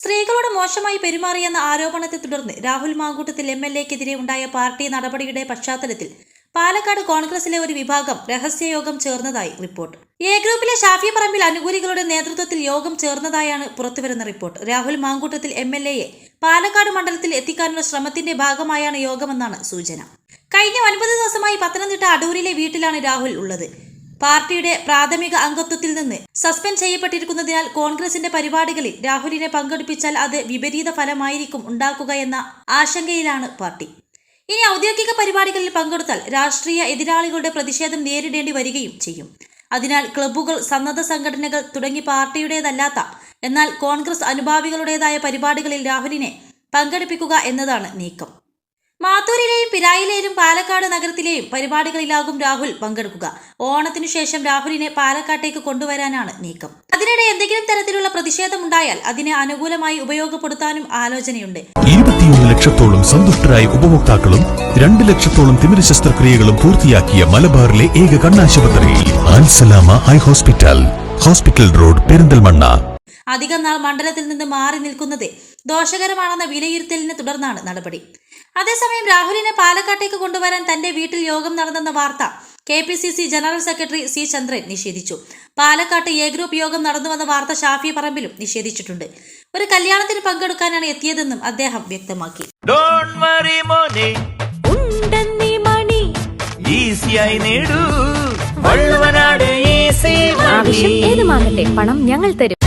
സ്ത്രീകളോട് മോശമായി പെരുമാറിയെന്ന ആരോപണത്തെ തുടർന്ന് രാഹുൽ മാങ്കൂട്ടത്തിൽ എം എൽ എക്കെതിരെ ഉണ്ടായ പാർട്ടി നടപടിയുടെ പശ്ചാത്തലത്തിൽ പാലക്കാട് കോൺഗ്രസിലെ ഒരു വിഭാഗം രഹസ്യയോഗം ചേർന്നതായി റിപ്പോർട്ട്. എ ഗ്രൂപ്പിലെ ഷാഫി പറമ്പിൽ അനുകൂലികളുടെ നേതൃത്വത്തിൽ യോഗം ചേർന്നതായാണ് പുറത്തുവരുന്ന report. Rahul Mamkootathil M L എയെ Palakkad മണ്ഡലത്തിൽ എത്തിക്കാനുള്ള ശ്രമത്തിന്റെ ഭാഗമായാണ് യോഗമെന്നാണ് സൂചന. കഴിഞ്ഞ ഒൻപത് ദിവസമായി പത്തനംതിട്ട അടൂരിലെ വീട്ടിലാണ് രാഹുൽ ഉള്ളത്. പാർട്ടിയുടെ പ്രാഥമിക അംഗത്വത്തിൽ നിന്ന് സസ്പെൻഡ് ചെയ്യപ്പെട്ടിരിക്കുന്നതിനാൽ കോൺഗ്രസിന്റെ പരിപാടികളിൽ രാഹുലിനെ പങ്കെടുപ്പിച്ചാൽ അത് വിപരീത ഫലമായിരിക്കും ഉണ്ടാക്കുക എന്ന ആശങ്കയിലാണ് പാർട്ടി. ഇനി ഔദ്യോഗിക പരിപാടികളിൽ പങ്കെടുത്താൽ രാഷ്ട്രീയ എതിരാളികളുടെ പ്രതിഷേധം നേരിടേണ്ടി വരികയും ചെയ്യും. അതിനാൽ ക്ലബ്ബുകൾ സന്നദ്ധ സംഘടനകൾ തുടങ്ങി പാർട്ടിയുടേതല്ലാത്ത എന്നാൽ കോൺഗ്രസ് അനുഭാവികളുടേതായ പരിപാടികളിൽ രാഹുലിനെ പങ്കെടുപ്പിക്കുക എന്നതാണ് നീക്കം. മാത്തൂരിലെയും പിരായിലെയും പാലക്കാട് നഗരത്തിലെയും പരിപാടികളിലാകും രാഹുൽ പങ്കെടുക്കുക. ഓണത്തിനു ശേഷം രാഹുലിനെ പാലക്കാട്ടേക്ക് കൊണ്ടുവരാനാണ് നീക്കം. അതിനിടെ എന്തെങ്കിലും തരത്തിലുള്ള പ്രതിഷേധമുണ്ടായാൽ അതിനെ അനുകൂലമായി ഉപയോഗപ്പെടുത്താനും ആലോചനയുണ്ട്. ഇരുപത്തിയൊന്ന് ലക്ഷത്തോളം സന്തുഷ്ടരായ ഉപഭോക്താക്കളും രണ്ട് ലക്ഷത്തോളം തിമിര ശസ്ത്രക്രിയകളും പൂർത്തിയാക്കിയ മലബാറിലെ ഏക കണ്ണാശുപത്രി Al Salama eye hospital. Hospital road Perinthalmanna. അധികം നാൾ മണ്ഡലത്തിൽ നിന്ന് മാറി നിൽക്കുന്നത് ദോഷകരമാണെന്ന വിലയിരുത്തലിനെ തുടർന്നാണ് നടപടി. അതേസമയം രാഹുലിനെ പാലക്കാട്ടേക്ക് കൊണ്ടുവരാൻ തന്റെ വീട്ടിൽ യോഗം നടന്നെന്ന വാർത്ത K P C C general secretary C Chandran നിഷേധിച്ചു. പാലക്കാട്ട് എ ഗ്രൂപ്പ് യോഗം നടന്നുവെന്ന വാർത്ത ഷാഫി പറമ്പിലും നിഷേധിച്ചിട്ടുണ്ട്. ഒരു കല്യാണത്തിന് പങ്കെടുക്കാനാണ് എത്തിയതെന്നും അദ്ദേഹം വ്യക്തമാക്കി. ആവശ്യം ഏതുമാകട്ടെ പണം ഞങ്ങൾ തരും.